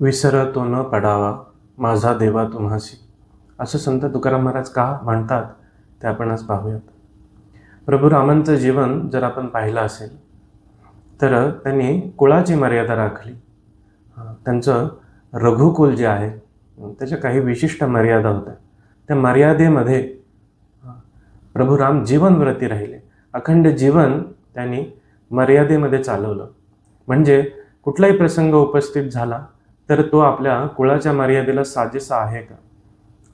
विसरतो न पडावा माझा देवा तुम्हासी असं संत तुकाराम महाराज का म्हणतात ते आपण आज पाहूयात. प्रभू रामांचं जीवन जर आपण पाहिलं असेल तर त्यांनी कुळाची मर्यादा राखली. त्यांचं रघुकुल जे आहे त्याच्या काही विशिष्ट मर्यादा होत्या. त्या मर्यादेमध्ये प्रभू राम जीवनव्रती राहिले. अखंड जीवन त्यांनी मर्यादेमध्ये चालवलं. म्हणजे कुठलाही प्रसंग उपस्थित झाला तर तो आपल्या कुळाच्या मर्यादेला साजेसा आहे का?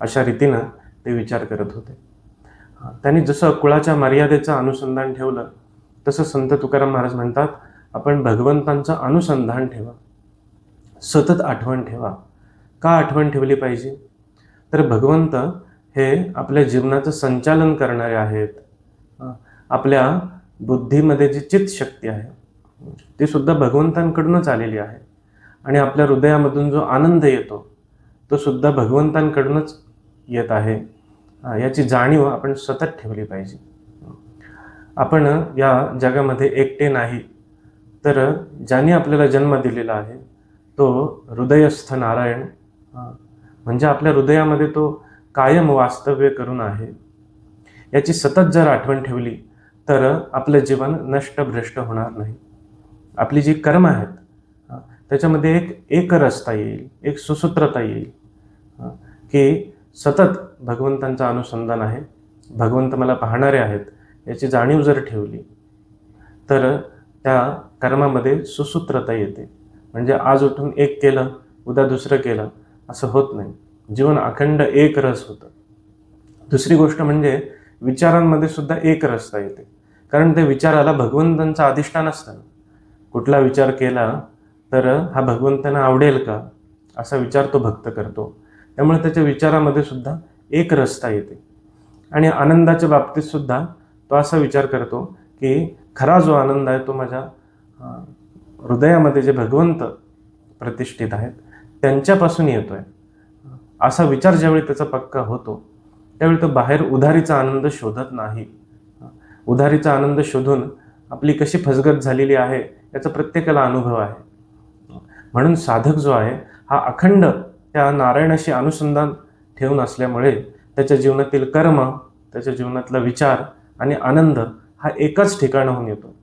अशा रीतीनं ते विचार करत होते. त्यांनी जसं कुळाच्या मर्यादेचं अनुसंधान ठेवलं तसं संत तुकाराम महाराज म्हणतात आपण भगवंतांचं अनुसंधान ठेवा. सतत आठवण ठेवा. का आठवण ठेवली पाहिजे? तर भगवंत हे आपल्या जीवनाचं संचालन करणारे आहेत. आपल्या बुद्धीमध्ये जी चित्तशक्ती आहे ती सुद्धा भगवंतांकडूनच आलेली आहे. आणि आपल्या हृदयामधून जो आनंद येतो तो सुद्धा भगवंतांकडूनच येत आहे. याची जाणीव आपण सतत ठेवली पाहिजे. आपण या जगामध्ये एकटे नाही तर ज्याने आपल्याला जन्म दिलेला आहे तो हृदयस्थ नारायण म्हणजे आपल्या हृदयामध्ये तो कायम वास्तव्य करून आहे. याची सतत जर आठवण ठेवली तर आपलं जीवन नष्ट भ्रष्ट होणार नाही. आपली जी कर्म आहेत त्याच्यामध्ये एक एकरसता येईल एक सुसूत्रता येईल. की सतत भगवंतांचं अनुसंधान आहे भगवंत मला पाहणारे आहेत याची जाणीव जर ठेवली तर त्या कर्मामध्ये सुसूत्रता येते. म्हणजे आज उठून एक केलं उद्या दुसरं केलं असं होत नाही. जीवन अखंड एक रस होतं. दुसरी गोष्ट म्हणजे विचारांमध्ये सुद्धा एक रसता येते. कारण त्या विचाराला भगवंतांचं अधिष्ठान असतं. कुठला विचार केला तर हा भगवंतांना आवडेल का? असा विचार तो भक्त करतो. त्यामुळे त्याच्या विचारामध्ये सुद्धा एक रस्ता येते. आणि आनंदाच्या बाबतीत सुद्धा तो असा विचार करतो की खरा जो आनंद आहे तो माझ्या हृदयामध्ये जे भगवंत प्रतिष्ठित आहेत त्यांच्यापासून येतो आहे असा विचार ज्यावेळी त्याचा पक्का होतो त्यावेळी तो बाहेर उधारीचा आनंद शोधत नाही. उधारीचा आनंद शोधून आपली कशी फसगत झालेली आहे याचा प्रत्येकाला अनुभव आहे. म्हणून साधक जो आहे हा अखंड त्या नारायणाशी अनुसंधान ठेवून असल्यामुळे त्याच्या जीवनातील कर्म त्याच्या जीवनातला विचार आणि आनंद हा एकाच ठिकाणाहून येतो.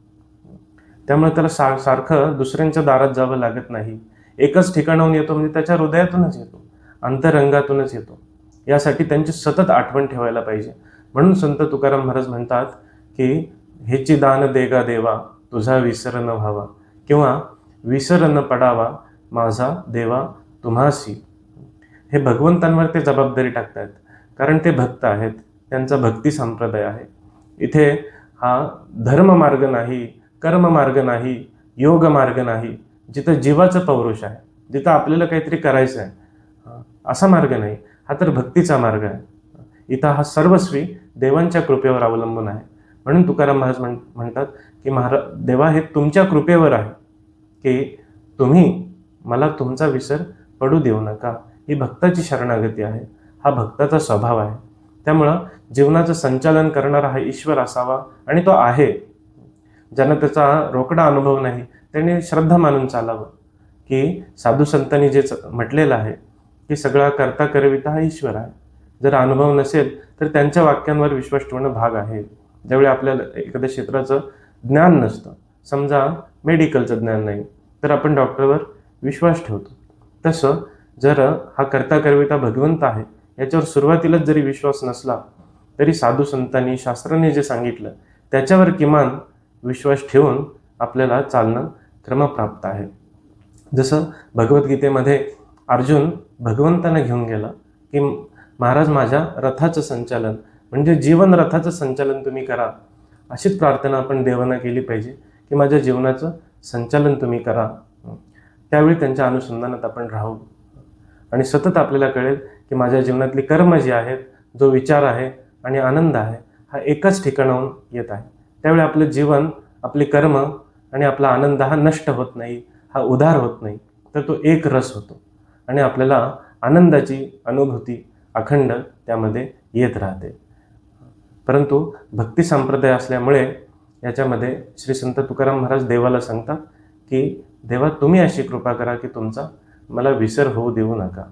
त्यामुळे त्याला सा सारखं दुसऱ्यांच्या दारात जावं लागत नाही. एकच ठिकाणाहून येतो म्हणजे त्याच्या हृदयातूनच येतो अंतरंगातूनच येतो. यासाठी त्यांची सतत आठवण ठेवायला पाहिजे. म्हणून संत तुकाराम महाराज म्हणतात की हेची दान देगा देवा तुझा विसर न व्हावा. किंवा विसर न पडावा माझा देवा तुम्हासी. हे भगवंतांवर ते जबाबदारी टाकतात कारण ते भक्त आहेत. त्यांचा भक्ती संप्रदाय आहे. इथे हा धर्म मार्ग नाही कर्म मार्ग नाही योग मार्ग नाही जिथं जीवाचं पौरुष आहे जिथं आपल्याला काहीतरी करायचं आहे. असा मार्ग नाही. हा तर भक्तीचा मार्ग आहे. इथं हा सर्वस्वी देवांच्या कृपेवर अवलंबून आहे. म्हणून तुकाराम महाराज म्हण म्हणतात की महारा देवा हे तुमच्या कृपेवर आहे. की तुम्ही मला तुमचा विसर पडू देऊ नका. ही भक्ताची शरणागती आहे. हा भक्ताचा स्वभाव आहे. त्यामुळं जीवनाचं संचालन करणारा हा ईश्वर असावा आणि तो आहे. ज्यांना त्याचा रोकडा अनुभव नाही त्यांनी श्रद्धा मानून चालावं. की साधू संतांनी जे म्हटलेलं आहे की सगळा करता करविता हा ईश्वर आहे. जर अनुभव नसेल तर त्यांच्या वाक्यांवर विश्वास ठेवणं भाग आहे. ज्यावेळी आपल्याला एखाद्या क्षेत्राचं ज्ञान नसतं. समजा मेडिकलचं ज्ञान नाही तर आपण डॉक्टरवर विश्वास ठेवतो. तसं जर हा करता करविता भगवंत आहे याच्यावर सुरुवातीलाच जरी विश्वास नसला तरी साधू संतांनी शास्त्राने जे सांगितलं त्याच्यावर किमान विश्वास ठेवून आपल्याला चालणं क्रमप्राप्त आहे. जसं भगवद्गीतेमध्ये अर्जुन भगवंतांना घेऊन गेला की महाराज माझ्या रथाचं संचालन म्हणजे जीवन रथाचं संचालन तुम्ही करा अशीच प्रार्थना आपण देवांना केली पाहिजे की माझ्या जीवनाचं संचालन तुम्ही करा. त्यावेळी त्यांच्या अनुसंधानात आपण राहू. आणि सतत आपल्याला कळेल की माझ्या जीवनातली कर्म जी आहेत जो विचार आहे आणि आनंद आहे हा एकाच ठिकाणाहून येत आहे. त्यावेळी आपलं जीवन आपली कर्म आणि आपला आनंद हा नष्ट होत नाही हा उधार होत नाही तर तो एक रस होतो. आणि आपल्याला आनंदाची अनुभूती अखंड त्यामध्ये येत राहते. परंतु भक्ती संप्रदाय असल्यामुळे याच्यामध्ये श्री संत तुकाराम महाराज देवाला सांगतात की देवा तुम्ही अशी कृपा करा की तुमचा मला विसर होऊ देऊ नका.